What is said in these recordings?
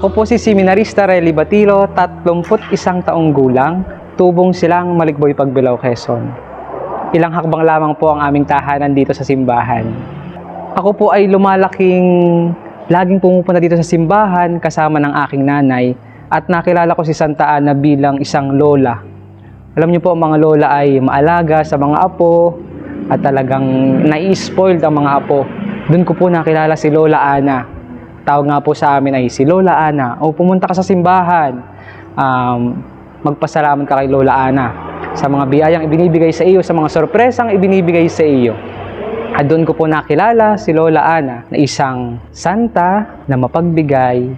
Ako po si Seminarista Relly Batilo, 31 taong gulang, tubong silang Malikboy Pagbilao, Quezon. Ilang hakbang lamang po ang aming tahanan dito sa simbahan. Ako po ay lumalaking laging pumupunta dito sa simbahan kasama ng aking nanay at nakilala ko si Santa Ana bilang isang lola. Alam niyo po, ang mga lola ay maalaga sa mga apo at talagang nai-spoiled ang mga apo. Doon ko po nakilala si Lola Ana. Tawag nga po sa amin ay si Lola Ana. O pumunta ka sa simbahan. Um, magpasalamat ka kay Lola Ana sa mga biyayang ibinibigay sa iyo, sa mga sorpresang ibinibigay sa iyo. At doon ko po nakilala si Lola Ana na isang santa na mapagbigay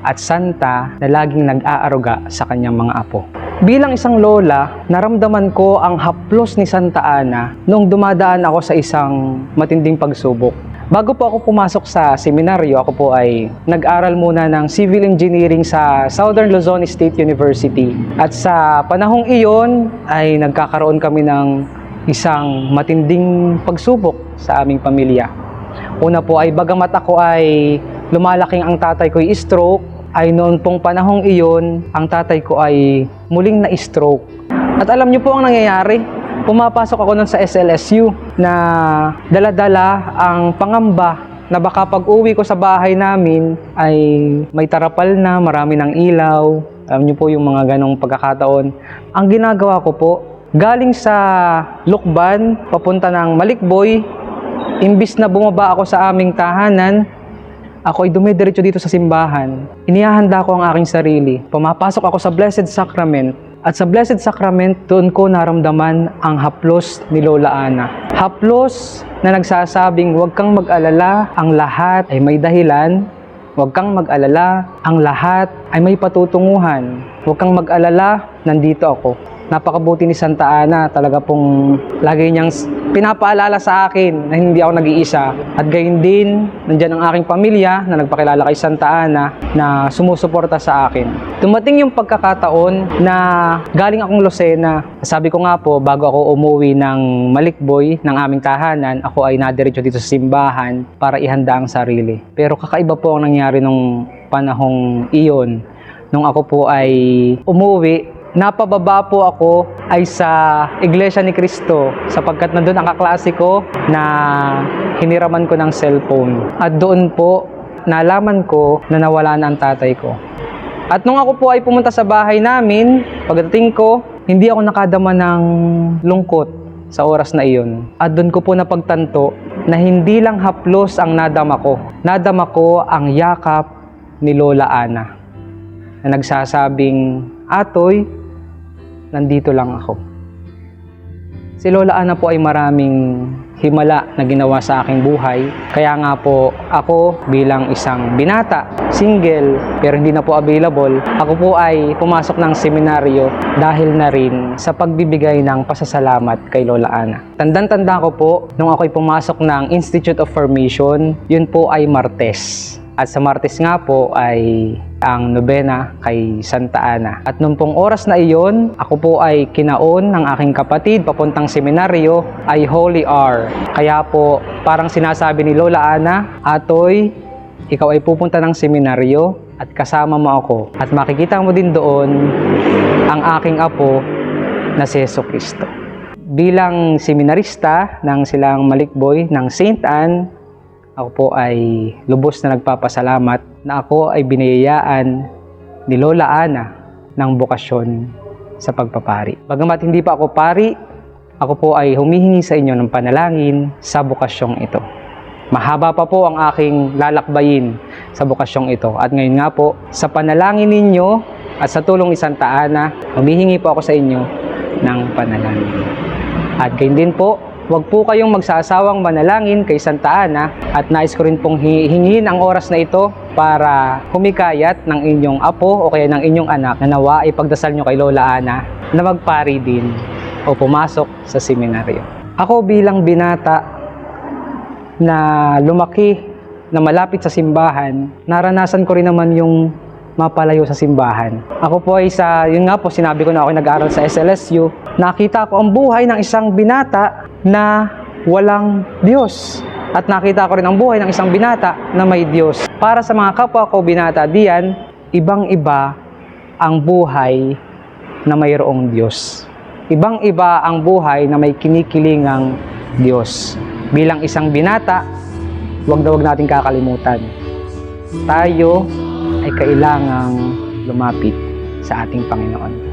at santa na laging nag-aaruga sa kanyang mga apo. Bilang isang lola, naramdaman ko ang haplos ni Santa Ana nung dumadaan ako sa isang matinding pagsubok. Bago po ako pumasok sa seminaryo, ako po ay nag-aral muna ng civil engineering sa Southern Luzon State University. At sa panahong iyon ay nagkakaroon kami ng isang matinding pagsubok sa aming pamilya. Una po ay bagamat ako ay lumalaking ang tatay ko ay stroke, ay noon pong panahong iyon, ang tatay ko ay muling na-stroke. At alam niyo po ang nangyayari, pumapasok ako nun sa SLSU na daladala ang pangamba na baka pag uwi ko sa bahay namin ay may tarapal na, marami ng ilaw. Alam niyo po yung mga ganong pagkakataon. Ang ginagawa ko po, galing sa Lukban, papunta ng Malikboy, imbis na bumaba ako sa aming tahanan, ako ay dumidiretso dito sa simbahan. Inihahanda ko ang aking sarili. Pumapasok ako sa Blessed Sacrament. At sa Blessed Sacrament, doon ko naramdaman ang haplos ni Lola Ana. Haplos na nagsasabing huwag kang mag-alala, ang lahat ay may dahilan. Huwag kang mag-alala, ang lahat ay may patutunguhan. Huwag kang mag-alala, nandito ako napakabuti ni Santa Ana. Talaga pong lagi niyang pinapaalala sa akin na hindi ako nag-iisa. At gayon din, nandyan ang aking pamilya na nagpakilala kay Santa Ana na sumusuporta sa akin. Dumating yung pagkakataon na galing akong Lucena. Sabi ko nga po, bago ako umuwi ng Malikboy, ng aming tahanan, ako ay nadiretso dito sa simbahan para ihanda ang sarili. Pero kakaiba po ang nangyari nung panahong iyon. Nung ako po ay umuwi, napababa po ako ay sa Iglesia ni Cristo sapagkat nandun ang kaklase ko na hiniraman ko ng cellphone. At doon po, nalaman ko na nawala na ang tatay ko. At nung ako po ay pumunta sa bahay namin, pagdating ko, hindi ako nakadama ng lungkot sa oras na iyon. At doon ko po napagtanto na hindi lang haplos ang nadama ko. Nadama ko ang yakap ni Lola Ana na nagsasabing, Atoy, nandito lang ako. Si Lola Ana po ay maraming himala na ginawa sa aking buhay. Kaya nga po ako bilang isang binata, single, pero hindi na po available, ako po ay pumasok ng seminaryo dahil na rin sa pagbibigay ng pasasalamat kay Lola Ana. Tandang-tanda ko po, nung ako ay pumasok ng Institute of Formation, yun po ay Martes. At sa Martes nga po ay ang nobena kay Santa Ana. At nung pong oras na iyon, ako po ay kinaon ng aking kapatid papuntang seminaryo ay Holy Hour. Kaya po parang sinasabi ni Lola Ana, Atoy, ikaw ay pupunta ng seminaryo at kasama mo ako. At makikita mo din doon ang aking apo na si Yeso Cristo. Bilang seminarista ng silang Malikboy ng St. Anne, ako po ay lubos na nagpapasalamat na ako ay biniyayaan ni Lola Ana ng bukasyon sa pagpapari. Bagamat hindi pa ako pari, ako po ay humihingi sa inyo ng panalangin sa bukasyong ito. Mahaba pa po ang aking lalakbayin sa bukasyong ito. At ngayon nga po, sa panalangin ninyo at sa tulong ni Santa Ana, humihingi po ako sa inyo ng panalangin. At gayon din po, Huwag po kayong magsasawang manalangin kay Santa Ana at nais ko rin pong hi- hingin ang oras na ito para humikayat ng inyong apo o kaya ng inyong anak na nawa ay pagdasal nyo kay Lola Ana na magpari din o pumasok sa seminaryo. Ako bilang binata na lumaki na malapit sa simbahan, naranasan ko rin naman yung mapalayo sa simbahan. Ako po ay sa, yun nga po, sinabi ko na ako nag-aaral sa SLSU, nakita ko ang buhay ng isang binata na walang Diyos. At nakita ko rin ang buhay ng isang binata na may Diyos. Para sa mga kapwa ko binata diyan, ibang-iba ang buhay na mayroong Diyos. Ibang-iba ang buhay na may kinikilingang Diyos. Bilang isang binata, huwag na huwag natin kakalimutan. Tayo ay kailangang lumapit sa ating Panginoon.